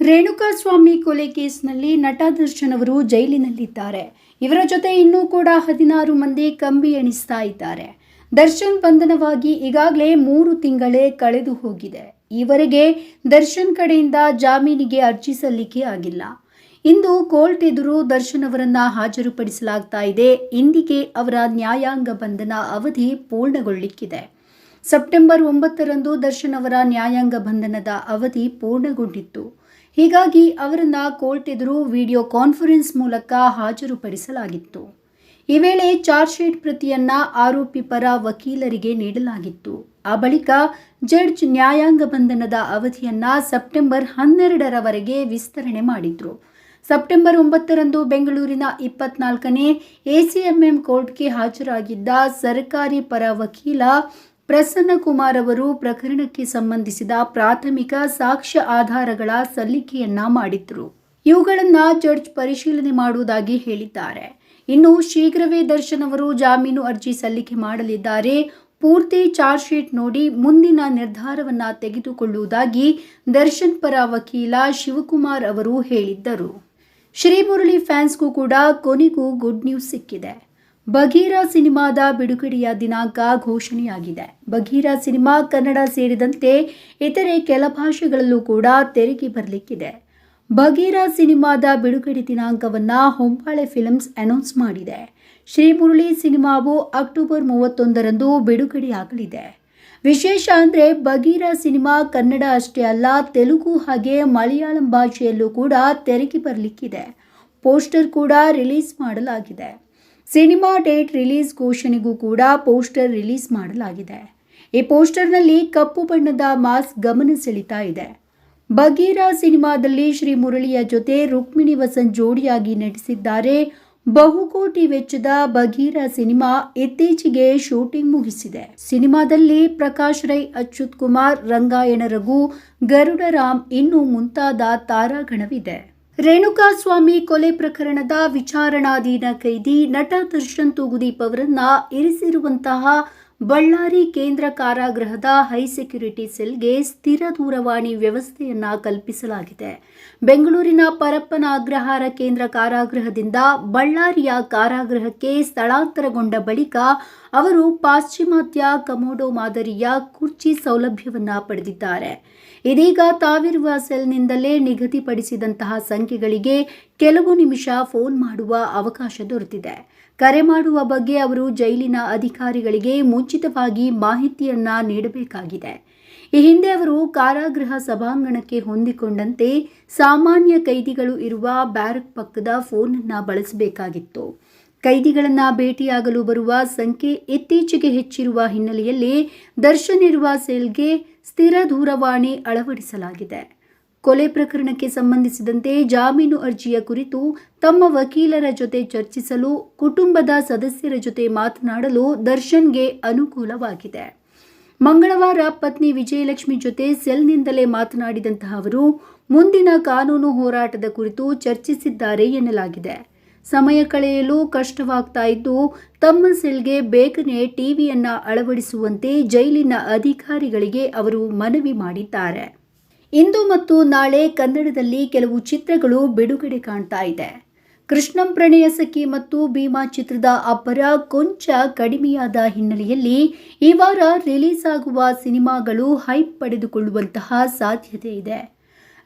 ರೇಣುಕಾಸ್ವಾಮಿ ಕೊಲೆ ಕೇಸ್ನಲ್ಲಿ ನಟ ದರ್ಶನ್ ಅವರು ಜೈಲಿನಲ್ಲಿದ್ದಾರೆ. ಇವರ ಜೊತೆ ಇನ್ನೂ ಕೂಡ ಹದಿನಾರು ಮಂದಿ ಕಂಬಿ ಎಣಿಸ್ತಾ ಇದ್ದಾರೆ. ದರ್ಶನ್ ಬಂಧನವಾಗಿ ಈಗಾಗಲೇ ಮೂರು ತಿಂಗಳೇ ಕಳೆದು ಹೋಗಿದೆ. ಈವರೆಗೆ ದರ್ಶನ್ ಕಡೆಯಿಂದ ಜಾಮೀನಿಗೆ ಅರ್ಜಿ ಸಲ್ಲಿಕೆ ಆಗಿಲ್ಲ. ಇಂದು ಕೋರ್ಟ್ ಎದುರು ದರ್ಶನ್ ಅವರನ್ನ ಹಾಜರುಪಡಿಸಲಾಗ್ತಾ ಇದೆ. ಇಂದಿಗೆ ಅವರ ನ್ಯಾಯಾಂಗ ಬಂಧನ ಅವಧಿ ಪೂರ್ಣಗೊಳ್ಳಿಕ್ಕಿದೆ. ಸೆಪ್ಟೆಂಬರ್ ಒಂಬತ್ತರಂದು ದರ್ಶನ್ ಅವರ ನ್ಯಾಯಾಂಗ ಬಂಧನದ ಅವಧಿ ಪೂರ್ಣಗೊಂಡಿತ್ತು. ಹೀಗಾಗಿ ಅವರನ್ನ ಕೋರ್ಟ್ ಎದುರು ವಿಡಿಯೋ ಕಾನ್ಫರೆನ್ಸ್ ಮೂಲಕ ಹಾಜರುಪಡಿಸಲಾಗಿತ್ತು. ಈ ವೇಳೆ ಚಾರ್ಜ್ ಶೀಟ್ ಪ್ರತಿಯನ್ನ ಆರೋಪಿ ಪರ ವಕೀಲರಿಗೆ ನೀಡಲಾಗಿತ್ತು. ಆ ಬಳಿಕ ಜಡ್ಜ್ ನ್ಯಾಯಾಂಗ ಬಂಧನದ ಅವಧಿಯನ್ನ ಸೆಪ್ಟೆಂಬರ್ ಹನ್ನೆರಡರವರೆಗೆ ವಿಸ್ತರಣೆ ಮಾಡಿದ್ರು. ಸೆಪ್ಟೆಂಬರ್ ಒಂಬತ್ತರಂದು ಬೆಂಗಳೂರಿನ ಇಪ್ಪತ್ನಾಲ್ಕನೇ ಎಸಿಎಂಎಂ ಕೋರ್ಟ್ಗೆ ಹಾಜರಾಗಿದ್ದ ಸರ್ಕಾರಿ ಪರ ವಕೀಲ ಪ್ರಸನ್ನ ಕುಮಾರ್ ಅವರು ಪ್ರಕರಣಕ್ಕೆ ಸಂಬಂಧಿಸಿದ ಪ್ರಾಥಮಿಕ ಸಾಕ್ಷ್ಯ ಆಧಾರಗಳ ಸಲ್ಲಿಕೆಯನ್ನ ಮಾಡಿದ್ರು. ಇವುಗಳನ್ನ ಜಡ್ಜ್ ಪರಿಶೀಲನೆ ಮಾಡುವುದಾಗಿ ಹೇಳಿದ್ದಾರೆ. ಇನ್ನು ಶೀಘ್ರವೇ ದರ್ಶನ್ ಅವರು ಜಾಮೀನು ಅರ್ಜಿ ಸಲ್ಲಿಕೆ ಮಾಡಲಿದ್ದಾರೆ. ಪೂರ್ತಿ ಚಾರ್ಜ್ ಶೀಟ್ ನೋಡಿ ಮುಂದಿನ ನಿರ್ಧಾರವನ್ನ ತೆಗೆದುಕೊಳ್ಳುವುದಾಗಿ ದರ್ಶನ್ ಪರ ವಕೀಲ ಶಿವಕುಮಾರ್ ಅವರು ಹೇಳಿದ್ದರು. ಶ್ರೀ ಮುರಳಿ ಫ್ಯಾನ್ಸ್ಗೂ ಕೂಡ ಕೊನೆಗೂ ಗುಡ್ ನ್ಯೂಸ್ ಸಿಕ್ಕಿದೆ. ಬಗೀರಾ ಸಿನಿಮಾದ ಬಿಡುಗಡೆಯ ದಿನಾಂಕ ಘೋಷಣೆಯಾಗಿದೆ. ಬಗೀರಾ ಸಿನಿಮಾ ಕನ್ನಡ ಸೇರಿದಂತೆ ಇತರೆ ಕೆಲ ಭಾಷೆಗಳಲ್ಲೂ ಕೂಡ ತೆರೆಗೆ ಬರಲಿಕ್ಕಿದೆ. ಬಗೀರಾ ಸಿನಿಮಾದ ಬಿಡುಗಡೆ ದಿನಾಂಕವನ್ನ ಹೊಂಬಾಳೆ ಫಿಲ್ಮ್ಸ್ ಅನೌನ್ಸ್ ಮಾಡಿದೆ. ಶ್ರೀ ಮುರಳಿ ಸಿನಿಮಾವು ಅಕ್ಟೋಬರ್ ಮೂವತ್ತೊಂದರಂದು ಬಿಡುಗಡೆಯಾಗಲಿದೆ. ವಿಶೇಷ ಅಂದರೆ ಬಗೀರಾ ಸಿನಿಮಾ ಕನ್ನಡ ಅಷ್ಟೇ ಅಲ್ಲ, ತೆಲುಗು ಹಾಗೆ ಮಲಯಾಳಂ ಭಾಷೆಯಲ್ಲೂ ಕೂಡ ತೆರೆಗೆ ಬರಲಿಕ್ಕಿದೆ. ಪೋಸ್ಟರ್ ಕೂಡ ರಿಲೀಸ್ ಮಾಡಲಾಗಿದೆ. ಸಿನಿಮಾ ಡೇಟ್ ರಿಲೀಸ್ ಘೋಷಣೆಗೂ ಕೂಡ ಪೋಸ್ಟರ್ ರಿಲೀಸ್ ಮಾಡಲಾಗಿದೆ. ಈ ಪೋಸ್ಟರ್ನಲ್ಲಿ ಕಪ್ಪು ಬಣ್ಣದ ಮಾಸ್ಕ್ ಗಮನ ಸೆಳೀತಾ ಇದೆ. ಬಗೀರಾ ಸಿನಿಮಾದಲ್ಲಿ ಶ್ರೀ ಮುರಳಿಯ ಜೊತೆ ರುಕ್ಮಿಣಿ ವಸಂತ್ ಜೋಡಿಯಾಗಿ ನಟಿಸಿದ್ದಾರೆ. ಬಹುಕೋಟಿ ವೆಚ್ಚದ ಬಗೀರಾ ಸಿನಿಮಾ ಇತ್ತೀಚೆಗೆ ಶೂಟಿಂಗ್ ಮುಗಿಸಿದೆ. ಸಿನಿಮಾದಲ್ಲಿ ಪ್ರಕಾಶ್ ರೈ, ಅಚ್ಯುತ್ ಕುಮಾರ್, ರಂಗಾಯಣ ರಘು, ಗರುಡರಾಮ್ ಇನ್ನೂ ಮುಂತಾದ ತಾರಾಗಣವಿದೆ. ರೇಣುಕಾಸ್ವಾಮಿ ಕೊಲೆ ಪ್ರಕರಣದ ವಿಚಾರಣಾಧೀನ ಕೈದಿ ನಟ ದರ್ಶನ್ ತೂಗುದೀಪ್ ಅವರನ್ನ ಇರಿಸಿರುವಂತಹ ಬಳ್ಳಾರಿ ಕೇಂದ್ರ ಕಾರಾಗೃಹದ ಹೈ ಸೆಕ್ಯುರಿಟಿ ಸೆಲ್ಗೆ ಸ್ಥಿರ ದೂರವಾಣಿ ವ್ಯವಸ್ಥೆಯನ್ನ ಕಲ್ಪಿಸಲಾಗಿದೆ. ಬೆಂಗಳೂರಿನ ಪರಪ್ಪನ ಅಗ್ರಹಾರ ಕೇಂದ್ರ ಕಾರಾಗೃಹದಿಂದ ಬಳ್ಳಾರಿಯ ಕಾರಾಗೃಹಕ್ಕೆ ಸ್ಥಳಾಂತರಗೊಂಡ ಬಳಿಕ ಅವರು ಪಾಶ್ಚಿಮಾತ್ಯ ಕಮೋಡೋ ಮಾದರಿಯ ಕುರ್ಚಿ ಸೌಲಭ್ಯವನ್ನ ಪಡೆದಿದ್ದಾರೆ. ಇದೀಗ ತಾವಿರುವ ಸೆಲ್ನಿಂದಲೇ ನಿಗದಿಪಡಿಸಿದಂತಹ ಸಂಖ್ಯೆಗಳಿಗೆ ಕೆಲವು ನಿಮಿಷ ಫೋನ್ ಮಾಡುವ ಅವಕಾಶ ದೊರೆತಿದೆ. ಕರೆ ಮಾಡುವ ಬಗ್ಗೆ ಅವರು ಜೈಲಿನ ಅಧಿಕಾರಿಗಳಿಗೆ ಮುಂಚಿತವಾಗಿ ಮಾಹಿತಿಯನ್ನ ನೀಡಬೇಕಾಗಿದೆ. ಈ ಹಿಂದೆ ಅವರು ಕಾರಾಗೃಹ ಸಭಾಂಗಣಕ್ಕೆ ಹೊಂದಿಕೊಂಡಂತೆ ಸಾಮಾನ್ಯ ಕೈದಿಗಳು ಇರುವ ಬ್ಯಾರಕ್ ಪಕ್ಕದ ಫೋನ್ ಅನ್ನ ಬಳಸಬೇಕಾಗಿತ್ತು. ಕೈದಿಗಳನ್ನ ಭೇಟಿಯಾಗಲು ಬರುವ ಸಂಖ್ಯೆ ಇತ್ತೀಚೆಗೆ ಹೆಚ್ಚಿರುವ ಹಿನ್ನೆಲೆಯಲ್ಲಿ ದರ್ಶನ್ ಇರುವ ಸೆಲ್ಗೆ ಸ್ಥಿರ ದೂರವಾಣಿ ಅಳವಡಿಸಲಾಗಿದೆ. ಕೊಲೆ ಪ್ರಕರಣಕ್ಕೆ ಸಂಬಂಧಿಸಿದಂತೆ ಜಾಮೀನು ಅರ್ಜಿಯ ಕುರಿತು ತಮ್ಮ ವಕೀಲರ ಜೊತೆ ಚರ್ಚಿಸಲು, ಕುಟುಂಬದ ಸದಸ್ಯರ ಜೊತೆ ಮಾತನಾಡಲು ದರ್ಶನ್ಗೆ ಅನುಕೂಲವಾಗಿದೆ. ಮಂಗಳವಾರ ಪತ್ನಿ ವಿಜಯಲಕ್ಷ್ಮಿ ಜೊತೆ ಸೆಲ್ನಿಂದಲೇ ಮಾತನಾಡಿದಂತಹ ಅವರು, ಮುಂದಿನ ಕಾನೂನು ಹೋರಾಟದ ಕುರಿತು ಚರ್ಚಿಸಿದ್ದಾರೆ ಎನ್ನಲಾಗಿದೆ. ಸಮಯ ಕಳೆಯಲು ಕಷ್ಟವಾಗ್ತಾ ಇದ್ದು, ತಮ್ಮ ಸೆಲ್ಗೆ ಬೇಗನೆ ಟಿವಿಯನ್ನ ಅಳವಡಿಸುವಂತೆ ಜೈಲಿನ ಅಧಿಕಾರಿಗಳಿಗೆ ಅವರು ಮನವಿ ಮಾಡಿದ್ದಾರೆ. ಇಂದು ಮತ್ತು ನಾಳೆ ಕನ್ನಡದಲ್ಲಿ ಕೆಲವು ಚಿತ್ರಗಳು ಬಿಡುಗಡೆ ಕಾಣ್ತಾ ಇದೆ. ಕೃಷ್ಣಂ ಪ್ರಣಯ ಸಖಿ ಮತ್ತು ಭೀಮಾ ಚಿತ್ರದ ಅಬ್ಬರ ಕೊಂಚ ಕಡಿಮೆಯಾದ ಹಿನ್ನೆಲೆಯಲ್ಲಿ ಈ ವಾರ ರಿಲೀಸ್ ಆಗುವ ಸಿನಿಮಾಗಳು ಹೈಪ್ ಪಡೆದುಕೊಳ್ಳುವಂತಹ ಸಾಧ್ಯತೆ ಇದೆ.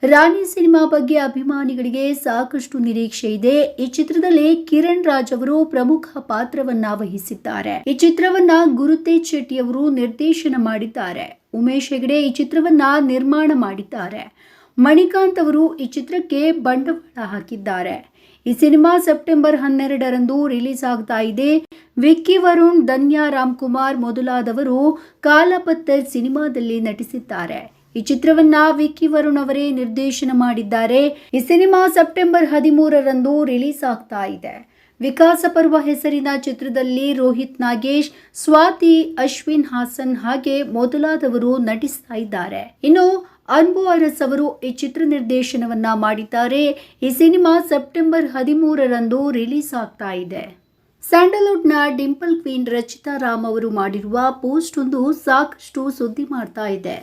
ರಾಣಿ ಸಿನಿಮಾ ಬಗ್ಗೆ ಅಭಿಮಾನಿಗಳಿಗೆ ಸಾಕಷ್ಟು ನಿರೀಕ್ಷೆ ಇದೆ. ಈ ಚಿತ್ರದಲ್ಲಿ ಕಿರಣ್ ರಾಜ್ ಅವರು ಪ್ರಮುಖ ಪಾತ್ರವನ್ನ ವಹಿಸಿದ್ದಾರೆ. ಈ ಚಿತ್ರವನ್ನ ಗುರುತೇಜ್ ಶೆಟ್ಟಿ ಅವರು ನಿರ್ದೇಶನ ಮಾಡಿದ್ದಾರೆ. ಉಮೇಶ್ ಹೆಗಡೆ ಈ ಚಿತ್ರವನ್ನ ನಿರ್ಮಾಣ ಮಾಡಿದ್ದಾರೆ. ಮಣಿಕಾಂತ್ ಅವರು ಈ ಚಿತ್ರಕ್ಕೆ ಬಂಡವಾಳ ಹಾಕಿದ್ದಾರೆ. ಈ ಸಿನಿಮಾ ಸೆಪ್ಟೆಂಬರ್ ಹನ್ನೆರಡರಂದು ರಿಲೀಸ್ ಆಗ್ತಾ ಇದೆ. ವಿಕ್ಕಿ ವರುಣ್, ಧನ್ಯಾ ರಾಮ್ಕುಮಾರ್ ಮೊದಲಾದವರು ಕಾಲಪತ್ತರ್ ಸಿನಿಮಾದಲ್ಲಿ ನಟಿಸಿದ್ದಾರೆ. ಈ ಚಿತ್ರವನ್ನ ವಿಕ್ಕಿ ವರುಣ್ ಅವರೇ ನಿರ್ದೇಶನ ಮಾಡಿದ್ದಾರೆ. ಈ ಸಿನಿಮಾ ಸೆಪ್ಟೆಂಬರ್ ಹದಿಮೂರರಂದು ರಿಲೀಸ್ ಆಗ್ತಾ ಇದೆ. ವಿಕಾಸ ಪರ್ವ ಹೆಸರಿನ ಚಿತ್ರದಲ್ಲಿ ರೋಹಿತ್ ನಾಗೇಶ್, ಸ್ವಾತಿ, ಅಶ್ವಿನ್ ಹಾಸನ್ ಹಾಗೆ ಮೊದಲಾದವರು ನಟಿಸ್ತಾ ಇದ್ದಾರೆ. ಇನ್ನು ಅನ್ಬು ಅರಸ್ ಅವರು ಈ ಚಿತ್ರ ನಿರ್ದೇಶನವನ್ನ ಮಾಡಿದ್ದಾರೆ. ಈ ಸಿನಿಮಾ ಸೆಪ್ಟೆಂಬರ್ ಹದಿಮೂರರಂದು ರಿಲೀಸ್ ಆಗ್ತಾ ಇದೆ. ಸ್ಯಾಂಡಲ್ವುಡ್ನ ಡಿಂಪಲ್ ಕ್ವೀನ್ ರಚಿತಾ ರಾಮ್ ಅವರು ಮಾಡಿರುವ ಪೋಸ್ಟ್ ಒಂದು ಸಾಕಷ್ಟು ಸುದ್ದಿ ಮಾಡ್ತಾ ಇದೆ.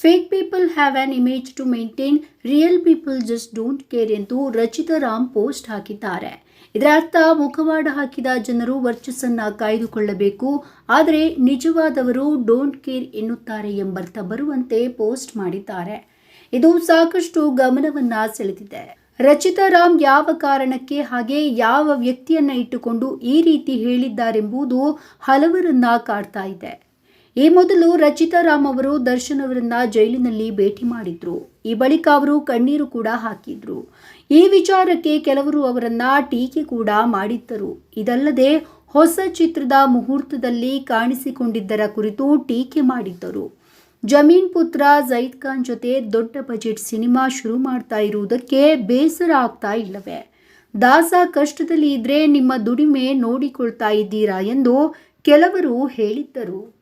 Fake people have an image to maintain, real people just don't care ಎಂದು ರಚಿತಾ ರಾಮ್ ಪೋಸ್ಟ್ ಹಾಕಿದ್ದಾರೆ. ಇದರ ಅರ್ಥ ಮುಖವಾಡ ಹಾಕಿದ ಜನರು ವರ್ಚಸ್ಸನ್ನ ಕಾಯ್ದುಕೊಳ್ಳಬೇಕು. ಆದರೆ ನಿಜವಾದವರು ಡೋಂಟ್ ಕೇರ್ ಎನ್ನುತ್ತಾರೆ ಎಂಬರ್ಥ ಬರುವಂತೆ ಪೋಸ್ಟ್ ಮಾಡಿದ್ದಾರೆ. ಇದು ಸಾಕಷ್ಟು ಗಮನವನ್ನ ಸೆಳೆದಿದೆ. ರಚಿತಾ ರಾಮ್ ಯಾವ ಕಾರಣಕ್ಕೆ ಹಾಗೆ ಯಾವ ವ್ಯಕ್ತಿಯನ್ನ ಇಟ್ಟುಕೊಂಡು ಈ ರೀತಿ ಹೇಳಿದ್ದಾರೆಂಬುದು ಹಲವರನ್ನ ಕಾಡ್ತಾ ಇದೆ. ಈ ಮೊದಲು ರಚಿತಾ ರಾಮ್ ಅವರು ದರ್ಶನ್ ಅವರನ್ನ ಜೈಲಿನಲ್ಲಿ ಭೇಟಿ ಮಾಡಿದ್ರು. ಈ ಬಳಿಕ ಅವರು ಕಣ್ಣೀರು ಕೂಡ ಹಾಕಿದ್ರು. ಈ ವಿಚಾರಕ್ಕೆ ಕೆಲವರು ಅವರನ್ನ ಟೀಕೆ ಕೂಡ ಮಾಡಿದ್ದರು. ಇದಲ್ಲದೆ ಹೊಸ ಚಿತ್ರದ ಮುಹೂರ್ತದಲ್ಲಿ ಕಾಣಿಸಿಕೊಂಡಿದ್ದರ ಕುರಿತು ಟೀಕೆ ಮಾಡಿದ್ದರು. ಜಮೀನ್ ಪುತ್ರ ಜೈದ್ ಖಾನ್ ಜೊತೆ ದೊಡ್ಡ ಬಜೆಟ್ ಸಿನಿಮಾ ಶುರು ಮಾಡ್ತಾ ಇರುವುದಕ್ಕೆ ಬೇಸರ ಆಗ್ತಾ ಇಲ್ಲವೇ? ದಾಸ ಕಷ್ಟದಲ್ಲಿ ಇದ್ರೆ ನಿಮ್ಮ ದುಡಿಮೆ ನೋಡಿಕೊಳ್ತಾ ಇದ್ದೀರಾ ಎಂದು ಕೆಲವರು ಹೇಳಿದ್ದರು.